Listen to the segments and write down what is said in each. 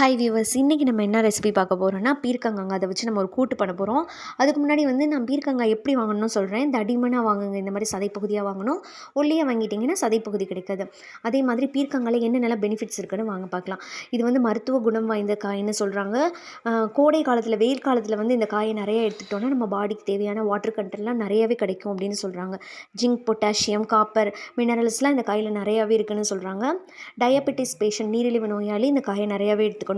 Hi viewers இன்றைக்கி நம்ம என்ன ரெசிபி பார்க்க போகிறோம்னா பீர்க்கங்காங்க அதை வச்சு நம்ம ஒரு கூட்டு பண்ண போகிறோம் அதுக்கு முன்னாடி வந்து நான் பீர்க்கங்காய் எப்படி வாங்கணும்னு சொல்கிறேன் இந்த அடிமனாக வாங்குங்க இந்த மாதிரி சதைப்பகுதியாக வாங்கணும். ஒல்லியாக வாங்கிட்டிங்கன்னா சதைப்பகுதி கிடைக்காது. அதே மாதிரி பீர்க்கங்காயில் என்னென்ன பெனிஃபிட்ஸ் இருக்குன்னு வாங்க பார்க்கலாம். இது வந்து மருத்துவ குணம் வாய்ந்த காய்ன்னு சொல்கிறாங்க கோடை காலத்தில் வெயில் காலத்தில் வந்து இந்த காயை நிறைய எடுத்துக்கிட்டோன்னா நம்ம பாடிக்கு தேவையான வாட்டர் கண்டென்ட்லாம் நிறையவே கிடைக்கும் அப்படின்னு சொல்கிறாங்க ஜிங்க் பொட்டாசியம் காப்பர் மினரல்ஸ்லாம் இந்த காயில் நிறையாவே இருக்குதுன்னு சொல்கிறாங்க டயபெட்டிஸ் பேஷண்ட் நீரிழிவு நோயாளி இந்த காயை நிறையாவே எடுத்துக்கணும்.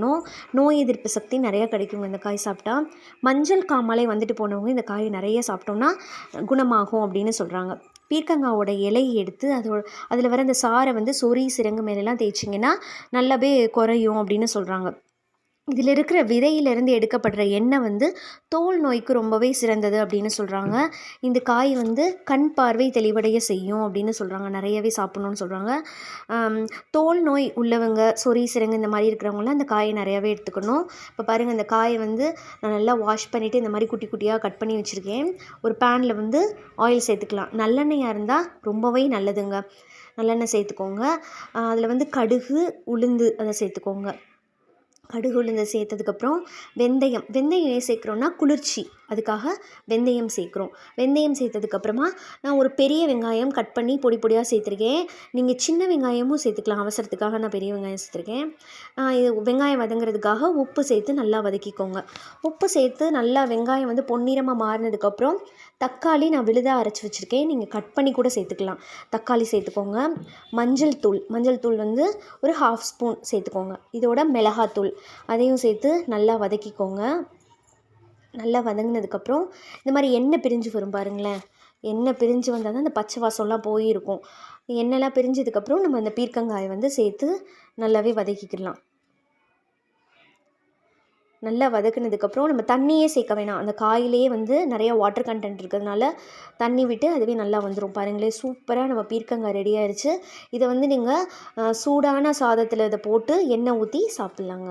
நோய் எதிர்ப்பு சக்தி நிறையா கிடைக்குங்க இந்த காய் சாப்பிட்டா. மஞ்சள் காமாலை வந்துட்டு போனவங்க இந்த காய் நிறைய சாப்பிட்டோம்னா குணமாகும் அப்படின்னு சொல்கிறாங்க பீர்க்கங்காவோட இலையை எடுத்து அதோட அதில் வர அந்த சாரை வந்து சொறி சிறங்கு மேலெல்லாம் தேய்ச்சிங்கன்னா நல்லாவே குறையும் அப்படின்னு சொல்கிறாங்க இதில் இருக்கிற விதையிலேருந்து எடுக்கப்படுற எண்ணெய் வந்து தோல் நோய்க்கு ரொம்பவே சிறந்தது அப்படின்னு சொல்கிறாங்க இந்த காய் வந்து கண் பார்வை தெளிவடைய செய்யும் அப்படின்னு சொல்கிறாங்க நிறையவே சாப்பிட்ணுன்னு சொல்கிறாங்க தோல் நோய் உள்ளவங்க சொறி சிறங்கு இந்த மாதிரி இருக்கிறவங்களாம் இந்த காயை நிறையாவே எடுத்துக்கணும். இப்போ பாருங்கள் இந்த காயை வந்து நான் நல்லா வாஷ் பண்ணிவிட்டு இந்த மாதிரி குட்டி குட்டியாக கட் பண்ணி வச்சுருக்கேன். ஒரு பேனில் வந்து ஆயில் சேர்த்துக்கலாம். நல்லெண்ணெயாக இருந்தால் ரொம்பவே நல்லதுங்க. நல்லெண்ணெய் சேர்த்துக்கோங்க. அதில் வந்து கடுகு உளுந்து அதை சேர்த்துக்கோங்க. கடுகு உளுந்து சேர்த்ததுக்கப்புறம் வெந்தயம் வெந்தயம் ஏன் சேர்க்குறோன்னா குளிர்ச்சி. அதுக்காக வெந்தயம் சேர்க்குறோம். வெந்தயம் சேர்த்ததுக்கப்புறமா நான் ஒரு பெரிய வெங்காயம் கட் பண்ணி பொடி பொடியாக சேர்த்துருக்கேன். நீங்கள் சின்ன வெங்காயமும் சேர்த்துக்கலாம். அவசரத்துக்காக நான் பெரிய வெங்காயம் சேர்த்துருக்கேன். இது வெங்காயம் வதங்குறதுக்காக உப்பு சேர்த்து நல்லா வதக்கிக்கோங்க. உப்பு சேர்த்து நல்லா வெங்காயம் வந்து பொன்னிறமாக மாறினதுக்கப்புறம் தக்காளி நான் விழுதாக அரைச்சி வச்சுருக்கேன். நீங்கள் கட் பண்ணி கூட சேர்த்துக்கலாம். தக்காளி சேர்த்துக்கோங்க. மஞ்சள் தூள் மஞ்சள் தூள் வந்து ஒரு ஹாஃப் ஸ்பூன் சேர்த்துக்கோங்க. இதோட மிளகாத்தூள். அதையும் சேர்த்து நல்லா வதக்கிக்கோங்க. நல்லா வதங்கினதுக்கப்புறம் இந்த மாதிரி எண்ணெய் பிரிஞ்சு வரும் பாருங்களேன். எண்ணெய் பிரிஞ்சு வந்தால் தான் அந்த பச்சை வாசம்லாம் போயிருக்கும். எண்ணெய்லாம் பிரிஞ்சதுக்கப்புறம் நம்ம அந்த பீர்க்கங்காயை வந்து சேர்த்து நல்லாவே வதக்கிக்கிடலாம் நல்லா வதக்குனதுக்கப்புறம் நம்ம தண்ணியே சேர்க்க வேணாம். அந்த காயிலேயே வந்து நிறைய வாட்டர் கண்டென்ட் இருக்கிறதுனால தண்ணி விட்டு அதுவே நல்லா வந்துடும் பாருங்களேன் சூப்பராக நம்ம பீர்க்கங்காய் ரெடி ஆயிடுச்சு இதை வந்து நீங்கள் சூடான சாதத்தில் இதை போட்டு எண்ணெய் ஊற்றி சாப்பிட்லாங்க.